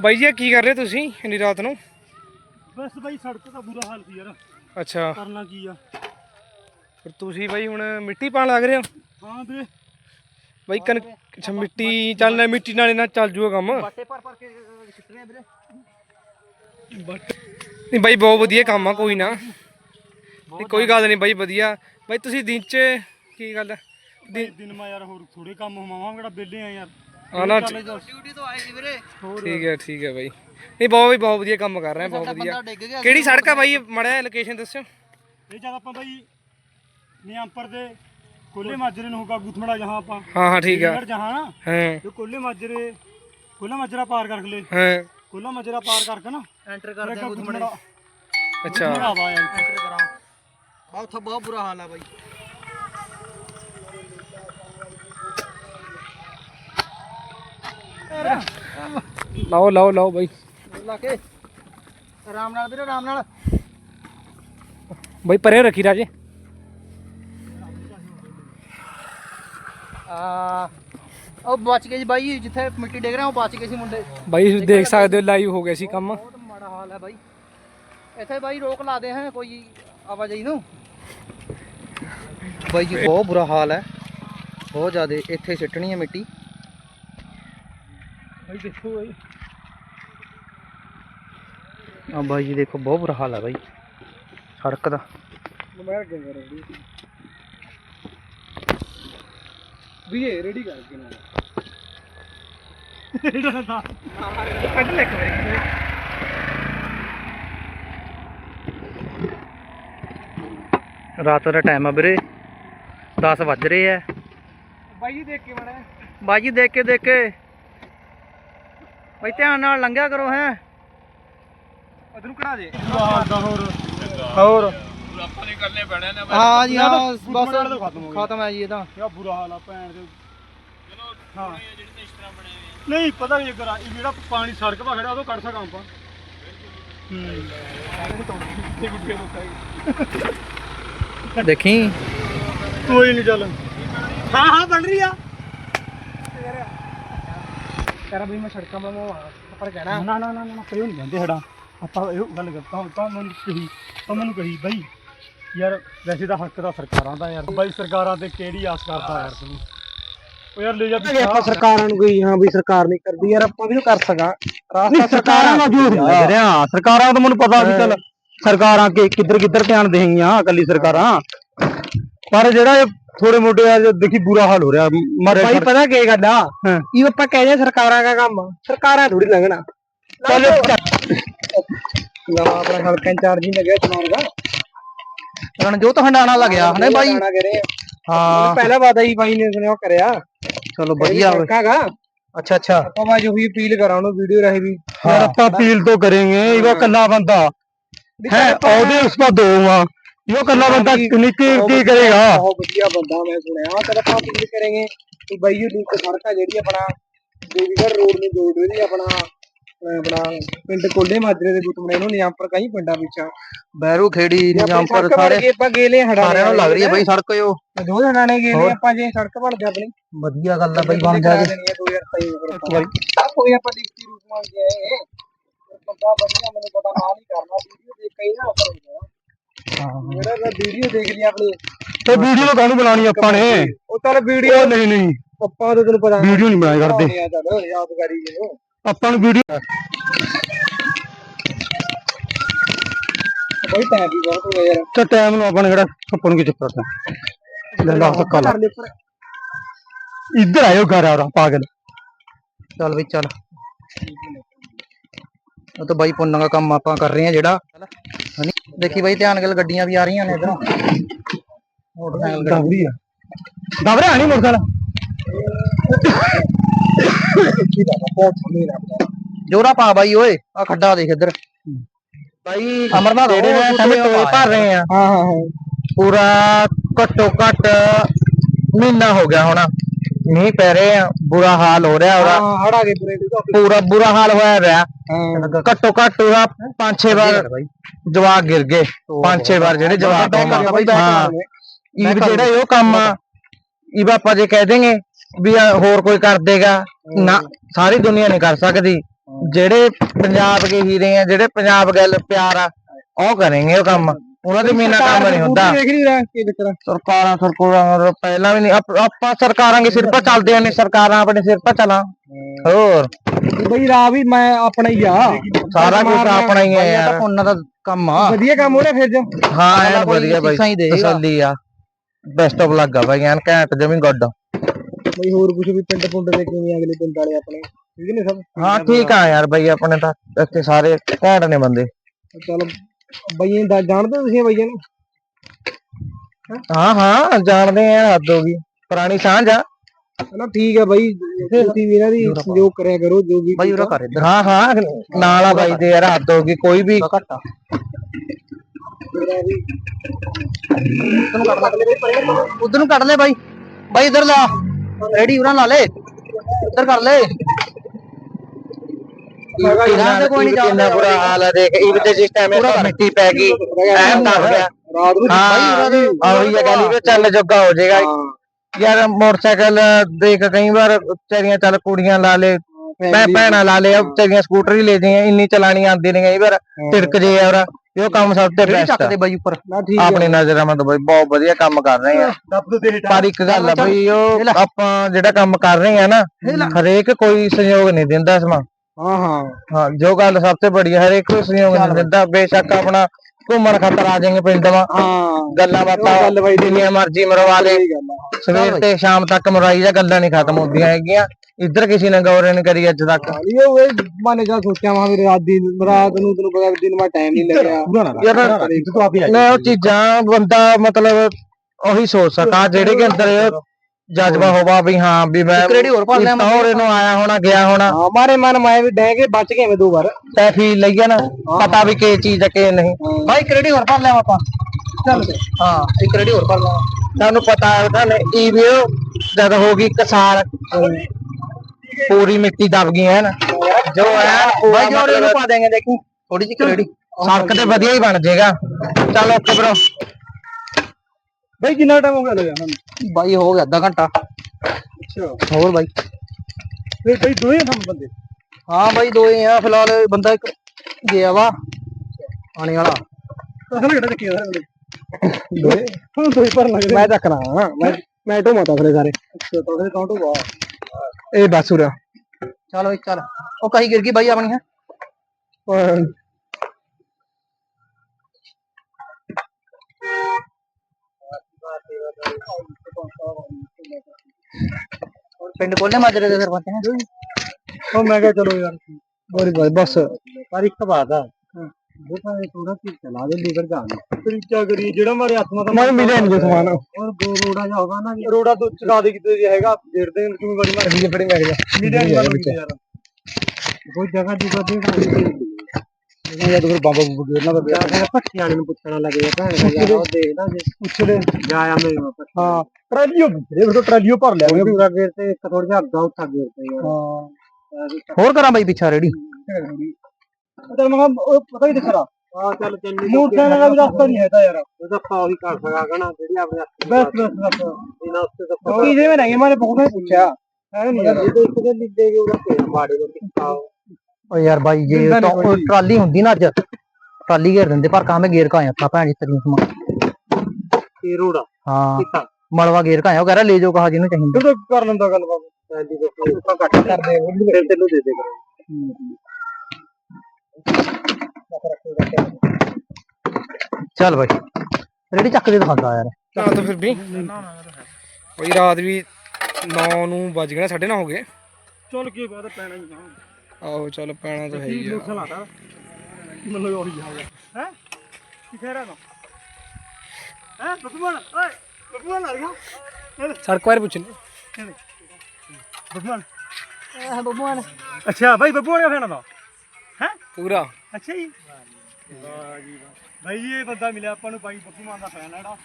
ਬਾਈ ਜੀ ਇਹ ਕੀ ਕਰ ਰਹੇ ਤੁਸੀਂ ਇੰਨੀ ਰਾਤ ਨੂੰ? ਬਸ ਬਾਈ ਸੜਕ ਦਾ ਬੁਰਾ ਹਾਲ ਸੀ ਯਾਰ। ਅੱਛਾ। ਕਰਨਾ ਕੀ ਆ? ਫਿਰ ਤੁਸੀਂ ਬਾਈ ਹੁਣ ਮਿੱਟੀ ਪਾਣ ਲੱਗ ਰਹੇ ਹੋ? ਹਾਂ ਵੀਰੇ। ਬਾਈ ਕਨ ਅੱਛਾ ਮਿੱਟੀ ਚੱਲਣਾ ਮਿੱਟੀ ਨਾਲ ਇਹਨਾਂ ਚੱਲ ਜੂਗਾ ਕੰਮ। ਬਾਟੇ ਪਰ ਪਰ ਕੇ ਸਿੱਟਣੇ ਵੀਰੇ। ਨਹੀਂ ਬਾਈ ਬਹੁਤ ਵਧੀਆ ਕੰਮ ਆ ਕੋਈ ਨਾ। ਨਹੀਂ ਕੋਈ ਗੱਲ ਨਹੀਂ ਬਾਈ ਵਧੀਆ। ਬਾਈ ਤੁਸੀਂ ਦਿਨ ਚ ਕੀ ਗੱਲ ਹੈ ਦਿਨ ਦਿਨ ਮਾ ਯਾਰ ਹੋਰ ਥੋੜੇ ਕੰਮ ਹਮਾਵਾਂ ਕਿਹੜਾ ਬੇਲੇ ਆ ਯਾਰ। ਆ ਨਾ ਡਿਊਟੀ ਤੋਂ ਆਏ ਸੀ ਵੀਰੇ। ਠੀਕ ਹੈ ਠੀਕ ਹੈ ਬਾਈ। ਨਹੀਂ ਬਹੁਤ ਵੀ ਬਹੁਤ ਵਧੀਆ ਕੰਮ ਕਰ ਰਹੇ ਆ ਬਹੁਤ ਵਧੀਆ। ਡਿੱਗ ਗਿਆ ਕਿਹੜੀ ਸੜਕ ਆ ਬਾਈ? ਮੜਿਆ ਲੋਕੇਸ਼ਨ ਦੱਸਿਓ। ਇਹ ਜਦ ਆਪਾਂ ਬਾਈ ਨਿਆਂਪਰ ਦੇ ਕੋਲੇ ਮਾਜਰੇ ਨੂੰ ਹੋਗਾ ਗੁੱਥਮੜਾ ਜਹਾਂ ਆਪਾਂ। ਹਾਂ ਹਾਂ ਠੀਕ ਆ। ਜਹਾਂ ਨਾ। ਹਾਂ। ਜੋ ਕੋਲੇ ਮਾਜਰੇ ਕੋਲਾ ਮਾਜਰਾ ਪਾਰ ਕਰ ਲੈ ਹਾਂ। ਕੋਲਾ ਮਾਜਰਾ ਪਾਰ ਕਰਕੇ ਨਾ। ਐਂਟਰ ਕਰਦੇ ਗੁੱਥਮੜਾ। ਅੱਛਾ। ਆਵਾ ਯਾਰ। ਐਂਟਰ ਕਰਾਂ। ਬਹੁਤ ਬਹੁਤ ਬੁਰਾ ਹਾਲ ਆ ਬਾਈ। ਲਾਓ ਲਾਓ ਲਾਓ ਬਾਈ। ਲਾ ਕੇ। ਆਰਾਮ ਨਾਲ ਵੀਰੇ ਆਰਾਮ ਨਾਲ। ਬਾਈ ਪਰੇ ਰੱਖੀ ਰਾਜੇ। ਆ ਉਹ ਬਚ ਗਏ ਜੀ ਬਾਈ ਜਿੱਥੇ ਮਿੱਟੀ ਡਿੱਗ ਰਿਹਾ ਉਹ ਬਚ ਗਏ ਸੀ ਮੁੰਡੇ। ਬਾਈ ਤੁਸੀਂ ਦੇਖ ਸਕਦੇ ਹੋ ਲਾਈਵ ਹੋ ਗਿਆ ਸੀ ਕੰਮ। ਬਹੁਤ ਮਾੜਾ ਹਾਲ ਹੈ ਬਾਈ। ਇੱਥੇ ਬਾਈ ਰੋਕ ਲਾ ਦੇ ਹੈ ਕੋਈ ਆਵਾਜਾਈ ਨੂੰ। ਬਾਈ ਜੀ ਬਹੁਤ ਬੁਰਾ ਹਾਲ ਹੈ। ਬਹੁਤ ਜ਼ਿਆਦਾ ਇੱਥੇ ਸਿੱਟਣੀ ਹੈ ਮਿੱਟੀ। ਦੇਖੋ ਆ ਬਾਈ ਜੀ ਦੇਖੋ ਬਹੁਤ ਬੁਰਾ ਹਾਲ ਹੈ ਬਾਈ। ਸੜਕ ਦਾ। ਮੈਂ ਗੰਗਾ ਰੈਡੀ ਵੀ ਇਹ ਰੈਡੀ ਕਰ ਕੇ ਨਾਲ ਕੱਢ ਲੈ ਇੱਕ ਵਾਰੀ। ਰਾਤ ਦਾ ਟਾਈਮ ਆ ਵੀਰੇ। 10 ਵੱਜ ਰਹੇ ਆ। ਬਾਈ ਜੀ ਦੇਖ ਕੇ ਮੜਾ ਬਾਈ ਜੀ ਦੇਖ ਕੇ ਦੇਖ ਕੇ। ਬਾਈ ਧਿਆਨ ਨਾਲ ਲੰਘਿਆ ਕਰੋ ਹੈ। ਉਧਰ ਨੂੰ ਕਢਾ ਦੇ। ਹੋਰ। ਹੋਰ। ਹਾਂ ਜੀ ਹਾਂ ਬਸ ਖਤਮ ਹੈ ਜੀ ਇਹਦਾ ਕਿਆ ਬੁਰਾ ਹਾਲ ਆ ਭੈਣ ਦੇ। ਹਾਂ। ਨਹੀਂ ਪਤਾ ਨਹੀਂ ਕਰਾ ਇਹ ਜਿਹੜਾ ਪਾਣੀ ਸੜਕ 'ਪਾ ਖੜਾ ਉਦੋਂ ਕੱਢ ਸਕਾਂ ਆਪਾਂ। ਦੇਖੀ। ਕੋਈ ਨਹੀਂ ਚੱਲ। ਹਾਂ ਹਾਂ ਬਣ ਰਹੀ ਆ। ਤੇਰਾ ਵੀ ਮੈਂ ਸੜਕਾਂ ਮੋਹ ਪਰ ਕਹਿਣਾ। ਨਾ ਨਾ ਨਾ ਨਾ ਕੋਈ ਨਹੀਂ ਜਾਂਦੇ ਹੜਾ। ਆਪਾਂ ਇਹ ਗੱਲ ਕਰਤਾ ਤਾਂ ਮੈਨੂੰ ਕਹੀ ਤਾਂ ਮੈਨੂੰ ਕਹੀ ਬਾਈ ਯਾਰ ਵੈਸੇ ਤਾਂ ਹੱਕ ਦਾ ਸਰਕਾਰਾਂ ਦਾ ਯਾਰ। ਬਾਈ ਸਰਕਾਰਾਂ ਤੇ ਕਿਹੜੀ ਆਸ ਕਰਦਾ ਯਾਰ ਤੂੰ? ਉਹ ਯਾਰ ਲੈ ਜਾ ਆਪਾਂ ਸਰਕਾਰਾਂ ਨੂੰ ਕੋਈ ਹਾਂ ਵੀ ਸਰਕਾਰ ਨਹੀਂ ਕਰਦੀ ਯਾਰ ਆਪਾਂ ਵੀ ਤਾਂ ਕਰ ਸਕਾਂ। ਰਾਸਤਾ ਸਰਕਾਰਾਂ ਦਾ ਜੋਰ ਹੁੰਦਾ ਵੀਰੇ ਹਾਂ ਸਰਕਾਰਾਂ ਤਾਂ ਮੈਨੂੰ ਪਤਾ ਵੀ ਚੱਲ ਸਰਕਾਰਾਂ ਕਿ ਕਿੱਧਰ ਕਿੱਧਰ ਧਿਆਨ ਦੇਣਗੀਆਂ ਇਕੱਲੀ ਸਰਕਾਰਾਂ। ਪਰ ਜਿਹੜਾ ਇਹ ਥੋੜੇ ਮੋਟੇ ਆ ਜੋ ਦੇਖੀ ਬੁਰਾ ਹਾਲ ਹੋ ਰਿਹਾ ਮਾਰੇ ਭਾਈ ਪਤਾ ਕੀ ਗੱਲ ਆ ਹਾਂ। ਇਹ ਆਪਾਂ ਕਹਿੰਦੇ ਸਰਕਾਰਾਂ ਦਾ ਕੰਮ ਆ। ਸਰਕਾਰਾਂ ਥੋੜੀ ਲੰਘਣਾ ਚੱਲ ਨਵਾਂ ਆਪਣਾ ਹਲਕਾ ਇੰਚਾਰਜ ਹੀ ਲੱਗਿਆ ਚਲਾਉਣ ਦਾ ਰਣਜੋਤ ਹੰਡਾਣਾ ਲੱਗਿਆ ਹਨੇ ਬਾਈ ਗਾਣਾ ਕਹਿ ਰਹੇ ਆ ਹਾਂ ਪਹਿਲਾ ਵਾਦਾ ਹੀ ਬਾਈ ਨੇ ਸੁਣਿਆ ਕਰਿਆ ਚਲੋ ਵਧੀਆ ਹੋਵੇ ਕਾਗਾ ਅੱਛਾ ਅੱਛਾ ਆਪਾਂ ਬਾਈ ਉਹੀ ਅਪੀਲ ਕਰਾਂ ਉਹਨੂੰ ਵੀਡੀਓ ਰਾਹੀਂ ਵੀ यार अपा अपील तो करेंगे ये कल्ला बंदा है औदे उस पर दो वहाँ ਯੋ ਕੱਲਾ ਬੰਦਾ ਨੀਤੀ ਕੀ ਕਰੇਗਾ? ਬਹੁਤ ਵਧੀਆ ਬੰਦਾ ਮੈਂ ਸੁਣਿਆ ਤੜਕਾ ਪੂਰੀ ਕਰੇਗੇ? ਕਿ ਬਈ ਯੂ ਦੀ ਸੜਕ ਆ ਜਿਹੜੀ ਆਪਣਾ ਦੇਵੀਗੜ ਰੋਡ ਨੂੰ ਜੋੜ ਰਹੀ ਆਪਣਾ ਆਪਣਾ ਪਿੰਡ ਕੋਲੇ ਮਾਜਰੇ ਦੇ ਗੁੱਤਮਣੇ ਨੂੰ ਨਿਯਾਮਪੁਰ ਕਈ ਪਿੰਡਾਂ ਵਿੱਚ। ਬੈਰੂ ਖੇੜੀ ਨਿਯਾਮਪੁਰ ਸਾਰੇ ਆਪਾਂ ਗੇਲੇ ਹੜਾ ਸਾਰਿਆਂ ਨੂੰ ਲੱਗ ਰਹੀ ਹੈ ਬਈ ਸੜਕ ਜੋ ਦੋ ਜਣਾ ਨੇ ਗੇਲੇ ਆਪਾਂ ਜੇ ਸੜਕ ਬਣ ਜਾ ਆਪਣੀ। ਵਧੀਆ ਗੱਲ ਆ ਬਈ ਬਣ ਜਾ ਕੇ। 2023 ਕੋਈ ਆਪਾਂ ਦੇਖੀ ਰੂਪ ਮੰਨ ਗਏ ਇਹ ਬੰਦਾ ਵਧੀਆ ਮੈਨੂੰ ਪਤਾ ਨਾ ਨਹੀਂ ਕਰਨਾ ਵੀਡੀਓ ਦੇਖ ਕੇ ਹੀ ਨਾ ਅਸਰ ਹੋ ਜਾਣਾ। ਜਿਹੜਾ ਮੈਂ ਵੀਡੀਓ ਦੇਖ ਲਈ ਆਪਣੀ ਤੇ ਵੀਡੀਓ ਕਾਹਨੂੰ ਬਣਾਣੀ ਆਪਾਂ ਨੇ। ਉਹ ਚੱਲ ਵੀਡੀਓ ਨਹੀਂ ਨਹੀਂ। ਆਪਾਂ ਤਾਂ ਤੈਨੂੰ ਪਤਾ ਵੀਡੀਓ ਨਹੀਂ ਬਣਾਇਆ ਕਰਦੇ। ਆ ਚੱਲ ਯਾਦਗਾਰੀ ਜੇ। ਆਪਾਂ ਨੂੰ ਵੀਡੀਓ ਕੋਈ ਟਾਈਮ ਵੀ ਬਹੁਤ ਹੋ ਗਿਆ ਯਾਰ। ਤੇ ਟਾਈਮ ਨੂੰ ਆਪਾਂ ਨੇ ਕਿਹੜਾ ਛੱਪਣ ਕੀ ਚੱਕਰ ਤਾਂ ਲੈ ਲਾ ਧੱਕਾ ਲਾ। ਇੱਧਰ ਆਇਓ ਘਰ ਆ ਪਾਗਲ। ਚੱਲ ਵੀ ਚੱਲ। ਉਹ ਤਾਂ ਬਾਈ ਪੁੰਨ ਦਾ ਕੰਮ ਆਪਾਂ ਕਰ ਰਹੇ ਆ ਜਿਹੜਾ। ਹਨੀ ਦੇਖੀ ਬਾਈ ਧਿਆਨ ਨਾਲ ਗੱਡੀਆਂ ਵੀ ਆ ਰਹੀਆਂ ਨੇ ਇਧਰੋਂ। ਮੋਟਰਸਾਈਕਲ ਦਬਰੀ ਆ। ਦਬਰਿਆ ਨਹੀਂ ਮੋਟਰਸਾਈਕਲ। ਜੋਰਾ ਪਾ ਬਾਈ ਓਏ ਆ ਖੱਡਾ ਦੇਖ ਇੱਧਰ। ਬਾਈ ਅਮਰਨਾਥ ਜਿਹੜੇ ਨੇ ਸਮੇਂ ਟੋਏ ਭਰ ਰਹੇ ਆ। ਹਾਂ ਹਾਂ ਹਾਂ। ਪੂਰਾ ਘੱਟੋ ਘੱਟ ਮਹੀਨਾ ਹੋ ਗਿਆ ਹੋਣਾ। ਮੀਂਹ ਪੈ ਰਹੇ ਆ ਬੁਰਾ ਹਾਲ ਹੋ ਰਿਹਾ ਉਹਦਾ। ਹਾਂ ਹੜਾ ਕੇ ਪੂਰੇ ਬੁਰਾ ਹਾਲ ਹੋਇਆ ਪਿਆ। ਹਾਂ। ਘੱਟੋ ਘੱਟ ਉਹਦਾ ਪੰਜ ਛੇ ਵਾਰ ਜਵਾਕ ਗਿਰ ਗਏ। ਪੰਜ ਛੇ ਵਾਰ ਜਿਹੜੇ ਜਵਾਕ ਹਾਂ। ਇਹ ਜਿਹੜਾ ਇਹ ਕੰਮ ਆ ਇਹ ਆਪਾਂ ਜੇ ਕਹਿ ਦੇਂਗੇ ਵੀ ਹੋਰ ਕੋਈ ਕਰ ਦੇਗਾ ਨਾ ਸਾਰੀ ਦੁਨੀਆ ਨਹੀਂ ਕਰ ਸਕਦੀ। ਜਿਹੜੇ ਪੰਜਾਬ ਦੇ ਹੀਰੇ ਆ ਜਿਹੜੇ ਪੰਜਾਬ ਗੱਲ ਪਿਆਰ ਆ ਉਹ ਕਰਾਂਗੇ ਉਹ ਕੰਮ। ਉਹਨਾਂ ਦੇ ਮੀਨਾ ਕੰਮ ਨਹੀਂ ਹੁੰਦਾ। ਦੇਖ ਨਹੀਂ ਰਿਹਾ ਕੀ ਚੱਕਰ ਆ? ਸਰਕਾਰਾਂ ਸਰਕਾਰਾਂ ਮਤਲਬ ਪਹਿਲਾਂ ਵੀ ਨਹੀਂ ਆਪ- ਆਪਾਂ ਸਰਕਾਰਾਂ ਦੇ ਸਿਰ 'ਤੇ ਚੱਲਦੇ ਨੇ ਸਰਕਾਰਾਂ ਆਪਣੇ ਸਿਰ 'ਤੇ ਚੱਲਾਂ। ਹੋਰ? ਬਈ ਰਾਹ ਵੀ ਮੈਂ ਆਪਣਾ ਹੀ ਆ। ਸਾਰਾ ਕੁਝ ਆਪਣਾ ਹੀ ਹੈ ਯਾਰ। ਉਹਨਾਂ ਦਾ ਕੰਮ ਆ। ਵਧੀਆ ਕੰਮ ਉਹਨੇ ਫਿਰ ਜੋ। ਹਾਂ ਐਨ ਵਧੀਆ ਬਾਈ ਹੀ। ਤਸੱਲੀ ਆ। ਬੈਸਟ ਆਫ ਲੱਗਾ ਬਾਈ ਐਨ ਘੈਂਟ ਜਮੀ ਗੁੱਡ ਬਈ ਹੋਰ ਕੁਝ ਵੀ ਪਿੰਡ ਪੁੰਡ ਦੇ ਕਿਵੇਂ ਅਗਲੇ ਪਿੰਡ ਵਾਲੇ ਆਪਣੇ? ਠੀਕ ਨੇ ਸਭ? ਹਾਂ ਠੀਕ ਆ ਯਾਰ ਬਾਈ ਆਪਣੇ ਤਾਂ ਇੱਥੇ ਸਾਰੇ ਘੈਂਟ ਨੇ ਬੰਦੇ। ਚਲ ਬਈਆਂ ਦਾ ਜਾਣਦੇ ਹੋ ਤੁਸੀਂ ਬਈਆਂ ਨੂੰ ਹਾਂ ਹਾਂ ਜਾਣਦੇ ਆ ਹੱਦ ਹੋ ਗਈ। ਪੁਰਾਣੀ ਸਾਂਝ ਆ। ਚਲੋ ਠੀਕ ਹੈ ਬਾਈ ਤੁਸੀਂ ਵੀ ਇਹਨਾਂ ਦੀ ਸਹਿਯੋਗ ਕਰਿਆ ਕਰੋ ਜੋ ਵੀ ਬਾਈ ਉਰਾ ਕਰ ਇੱਧਰ। ਹਾਂ ਹਾਂ ਨਾਲ ਆ ਬਾਈ ਦੇ ਯਾਰ ਹੱਦ ਹੋ ਗਈ ਕੋਈ ਵੀ ਘੱਟ ਉਧਰ ਨੂੰ ਕੱਢ ਲੈ ਬਾਈ। ਬਾਈ ਇਧਰ ਲਾ। ਰੈਡੀ ਉਰਾ ਲਾ ਲੈ। ਇੱਧਰ ਕਰ ਲੈ। ਕੋਈ ਜਾਣਦਾ ਬੁਰਾ ਹਾਲ ਆ ਦੇਖ ਇਹ ਤੇ ਜਿਸ ਟਾਈਮ ਇਹ ਮਿੱਟੀ ਪੈ ਗਈ ਐਂ ਕਰ ਗਿਆ। ਰਾਤ ਨੂੰ ਹਾਂ ਉਹੀ ਆ ਗੱਲ ਵੀ ਚੱਲ ਜੋਗਾ ਹੋ ਜਾਏਗਾ। ਯਾਰ ਮੋਟਰਸਾਈਕਲ ਦੇਖ ਕਈ ਵਾਰ ਚੱਲ ਕੁੜੀਆਂ ਲਾ ਲੇ ਭੈ ਭੈਣਾਂ ਲਾ ਲੇ ਵਿਚਾਰੀਆਂ ਸਕੂਟਰ ਹੀ ਲੈ ਜੀਆਂ ਇੰਨੀ ਚਲਾਣੀ ਆਉਂਦੀ ਨਹੀਂ ਕਈ ਵਾਰ ਤਿੜਕ ਜੇ ਯਾਰ ਇਹ ਕੰਮ ਸਭ ਤੋਂ ਬੈਸਟ ਚੱਕ ਆ। ਦੇ ਬਾਈ ਉੱਪਰ। ਹੈ ਆਪਣੀ ਨਜ਼ਰਾਂ ਮਤ ਬਈ ਬਹੁਤ ਵਧੀਆ ਕੰਮ ਕਰ ਰਹੇ ਆ। ਪਰ ਇੱਕ ਗੱਲ ਆ ਬਈ ਉਹ ਆਪਾਂ ਜਿਹੜਾ ਕੰਮ ਕਰ ਰਹੇ ਆ ਨਾ ਹਰੇਕ ਕੋਈ ਸਹਿਯੋਗ ਨਹੀਂ ਦਿੰਦਾ ਇਸ ਮਾ ਜੋ ਗੱਲ ਸਭ ਤੋਂ ਬੜੀ ਹੈ ਹਰੇਕ ਕੋਈ ਸਹਿਯੋਗ ਨਹੀਂ ਦਿੰਦਾ ਬੇਸ਼ੱਕ ਆਪਣਾ ਘੁੰਮਣ ਖਾਤਰ ਆ ਜਾਏਗੇ ਪਿੰਡ ਵਾ। ਹਾਂ। ਗੱਲਾਂ ਬਾਤਾਂ ਗੱਲ ਬਾਈ ਦੀ ਜਿੰਨੀਆਂ ਮਰਜ਼ੀ ਮਰਵਾ ਲੈ। ਸਵੇਰ ਤੇ ਸ਼ਾਮ ਤੱਕ ਮਰਵਾਈ ਜਾਂ ਗੱਲਾਂ ਨਹੀਂ ਖਤਮ ਹੁੰਦੀਆਂ ਹੈਗੀਆਂ। ਇੱਧਰ ਕਿਸੇ ਨੇ ਗੌਰ ਨਹੀਂ ਕਰੀ ਅੱਜ ਤੱਕ। ਉਹ ਇਹ ਮਾਨੇ ਜਾ ਸੋਚਿਆ ਵਾਂ ਵੀ ਰਾਤ ਦੀ ਰਾਤ ਨੂੰ ਤੈਨੂੰ ਪਤਾ ਦਿਨ ਮਾ ਟਾਈਮ ਨਹੀਂ ਲੱਗਿਆ। ਯਾਰ ਮੈਂ ਉਹ ਚੀਜ਼ਾਂ ਬੰਦਾ ਮਤਲਬ ਉਹੀ ਸੋਚ ਸਕਾ ਜਿਹੜੇ ਕੇ ਅੰਦਰ ਜਜ਼ਬਾ ਹੋਵਾ ਵੀ ਹਾਂ ਵੀ ਮੈਂ ਇੱਕ ਰੇੜੀ ਹੋਰ ਭਰ ਲਿਆ ਮੈਂ। ਹੋਰ ਨੂੰ ਆਇਆ ਹੋਣਾ ਗਿਆ ਹੋਣਾ। ਹਮਾਰੇ ਮਨ ਮਾਏ ਵੀ ਕੇ ਬਚ ਗਏ ਮੈਂ ਦੋ ਵਾਰ। ਤੈ ਫੀਲ ਲਈਆ ਨਾ ਪਤਾ ਵੀ ਕੀ ਚੀਜ਼ ਹੈ ਕੀ ਨਹੀਂ। ਬਾਈ ਇੱਕ ਰੇੜੀ ਹੋਰ ਭਰ ਲਿਆ ਆਪਾਂ? ਚੱਲ ਹਾਂ। ਇੱਕ ਰੇੜੀ ਹੋਰ ਭਰ ਲਿਆ ਤੁਹਾਨੂੰ ਪਤਾ ਹੈ ਤਾਂ ਈਵੀਓ ਜਦ ਹੋ ਗਈ ਕਸਾਰ। ਪੂਰੀ ਮਿੱਟੀ ਦਬ ਗਈ ਹੈ ਨਾ। ਜੋ ਹੈ ਬਾਈ ਜੋ ਇਹਨੂੰ ਪਾ ਦੇਂਗੇ ਦੇਖੀ। ਥੋੜੀ ਜਿਹੀ ਰੇੜੀ ਸੜਕ ਤੇ ਵਧੀਆ ਹੀ ਬਣ ਜਾਏਗਾ। ਚਲ ਓਕੇ ਬ్రో ਬਈ ਕਿੰਨਾ ਟਾਈਮ ਹੋ ਗਿਆ ਲੱਗਿਆ ਸਾਨੂੰ ਬਾਈ ਹੋ ਗਿਆ ਅੱਧਾ ਘੰਟਾ ਅੱਛਾ ਹੋਰ ਬਾਈ ਫਿਰ ਬਈ ਦੋਏ ਕੰਮ ਬੰਦੇ ਹਾਂ ਬਾਈ ਦੋਏ ਆ ਫਿਲਹਾਲ ਬੰਦਾ ਇੱਕ ਗਿਆ ਵਾ ਆਣੇ ਵਾਲਾ ਅਸਲ ਕਿਹੜਾ ਚੱਕਿਆ ਸਾਰੇ ਦੋਏ ਹੁਣ ਦੋਏ ਪਰ ਲੱਗਦੇ ਮੈਂ ਚੱਕਣਾ ਹਾਂ ਮੈਂ ਮੈਂ ਢੋ ਮਾਤਾ ਫਰੇ ਸਾਰੇ ਅੱਛਾ ਤਾਂ ਫਿਰ ਕਾਉਂਟੋ ਵਾ ਇਹ ਬਸੂਰਾ ਚੱਲ ਬਾਈ ਚੱਲ ਉਹ ਕਹੀ ਗਿਰ ਗਈ ਬਾਈ ਆਪਣੀ ਹੈ ਪਿੰਡ ਕੋਲੇ ਮਾਜਰੇ ਦੇ ਸਰਪੰਚ ਨੇ। ਉਹ ਮੈਂ ਕਿਹਾ ਚਲੋ ਯਾਰ ਬੋਰੀ ਬਸ ਬਸ। ਪਰ ਇੱਕ ਬਾਤ ਆ। ਉਹ ਤਾਂ ਥੋੜਾ ਚਿਰ ਚਲਾ ਦੇ ਲੀਵਰ ਜਾਣ ਤਰੀਕਾ ਕਰੀ ਜਿਹੜਾ ਮਾਰੇ ਹੱਥ ਮਾ ਤਾਂ ਮੈਂ ਮਿਲਿਆ ਨਹੀਂ ਸਮਾਨ ਔਰ ਦੋ ਰੋੜਾ ਜਾ ਹੋਗਾ ਨਾ ਰੋੜਾ ਤੋਂ ਚਲਾ ਦੇ ਕਿਤੇ ਜੇ ਹੈਗਾ ਡੇਢ ਦੇ ਤੂੰ ਬੜੀ ਮਾਰ। ਬੜੀ ਮੈਂ ਮਿਲਿਆ ਨਹੀਂ ਮੈਨੂੰ ਯਾਰ। ਕੋਈ ਜਗ੍ਹਾ ਜੁਗਾ ਦੇ ਇਹਨਾਂ ਦਾ ਫਿਰ ਬਾਬਾ ਬੁੱਬੂ ਗੇਰਨਾ ਦਾ ਵਿਆਹ ਹੈ ਪੱਠੀ ਵਾਲੇ ਨੂੰ ਪੁੱਛਣਾ ਲੱਗੇ ਭੈਣ ਦਾ ਯਾਰ ਉਹ ਦੇਖਦਾ ਜੇ ਪੁੱਛਦੇ। ਜਾ ਆ ਮੈਂ ਹਾਂ ਟਰਾਲੀਓ ਵੀਰੇ ਫਿਰ ਟਰਾਲੀਓ ਭਰ ਲਿਆ ਪੂਰਾ ਗੇਰ ਤੇ ਇੱਕ ਥੋੜਾ ਜਿਹਾ ਅੱਗਾ ਉੱਠਾ ਗੇਰ ਤੇ ਯਾਰ ਹਾਂ। ਹੋਰ ਕਰਾਂ ਬਾਈ ਪਿੱਛਾ ਰੇੜੀ? ਤੇ ਮੈਂ ਕਿਹਾ ਉਹ ਪਤਾ ਹੀ ਦਿਖਰਾ ਹਾਂ ਚੱਲ ਚੱਲੀ ਮੋਟਰਸਾਈਕਲ ਦਾ ਵੀ ਰਸਤਾ ਨਹੀਂ ਹੈਗਾ ਯਾਰ। ਉਹਦਾ ਪਾ ਵੀ ਕਰ ਸਕਾ ਕਹਣਾ ਜਿਹੜੀ ਆਪਣੇ ਬਸ ਬਸ ਬਸ। ਇਹਨਾਂ ਉੱਤੇ ਤਾਂ ਕੀ ਜਿਵੇਂ ਨਹੀਂ ਮਾਰੇ ਬਹੁਤ ਪੁੱਛਿਆ। ਹੈ ਨਹੀਂ ਯਾਰ ਇਹ ਤਾਂ ਇੱਕ ਦੇ ਲਿੱਦੇ ਕੇ ਉਹਦਾ ਮਾੜੇ ਦੇ ਆਓ ਓ ਯਾਰ ਬਾਈ ਜੇ ਦਿੰਦਾ ਨੀ ਤਾਂ ਉਹ ਕੋਈ। ਟਰਾਲੀ ਹੁੰਦੀ ਨਾ ਅੱਜ ਟਰਾਲੀ ਘੇਰ ਦਿੰਦੇ ਪਰ ਕਾਵੇਂ ਗੇਰ ਕਾਇਆ ਤਾਂ ਭੈਣ ਜੀ ਤੇਰੀ ਸਮਾਂ ਇਹ ਰੋੜਾ ਹਾਂ। ਕਿੱਥਾ ਮਲਵਾ ਗੇਰ ਕਾਇਆ ਉਹ ਕਹਿ ਰਿਹਾ ਲੈ ਜਾਓ ਕਹਾ ਜਿਹਨੂੰ ਚਾਹੀਦਾ। ਤੂੰ ਤਾਂ ਕਰ ਲੈਂਦਾ ਗੱਲ ਬਾਬੂ ਐਂਦੀ ਦੇ ਉੱਪਰ ਕੱਟ ਕਰਦੇ ਫਿਰ ਤੈਨੂੰ ਦੇ ਦੇ ਕਰੋ ਚੱਲ ਬਾਈ। ਰੇੜੀ ਚੱਕ ਦੇ ਦਿਖਾਉਂਦਾ ਯਾਰ। ਨਾ ਤਾਂ ਫਿਰ ਵੀ। ਕੋਈ ਰਾਤ ਵੀ 9 ਨੂੰ ਵੱਜ ਗਏ 9:30 ਹੋ ਗਏ। ਚਲ ਕੀ ਬਾਤ ਪੈਣਾ ਹੀ ਆਹੋ ਚੱਲ ਪੈਣਾ ਤਾਂ ਹੈ ਹੀ ਆ। ਮੈਨੂੰ ਉਹੀ ਆ। ਗਿਆ ਹੈ? ਕੀ ਫੇਰਾ ਨਾ ਹੈ? ਬੱਬੂਨ ਓਏ ਬੱਬੂਨ ਆ ਗਿਆ। ਸੜਕ ਵਾਰ ਪੁੱਛਣੇ ਬੱਬੂਨ ਬੱਬੂਆਨ ਅੱਛਾ ਭਾਈ ਬੱਬੂਨ ਦਾ ਫੈਨ ਦਾ? ਹੈ? ਪੂਰਾ। ਅੱਛਾ ਜੀ। ਵਾਹ ਜੀ ਵਾਹ ਭਾਈ ਜੀ ਇਹ ਬੰਦਾ ਮਿਲਿਆ ਆਪਾਂ ਨੂੰ ਭਾਈ ਬੱਬੂ ਮਾਨ ਦਾ ਫੈਨ ਹੈ ਜਿਹੜਾ।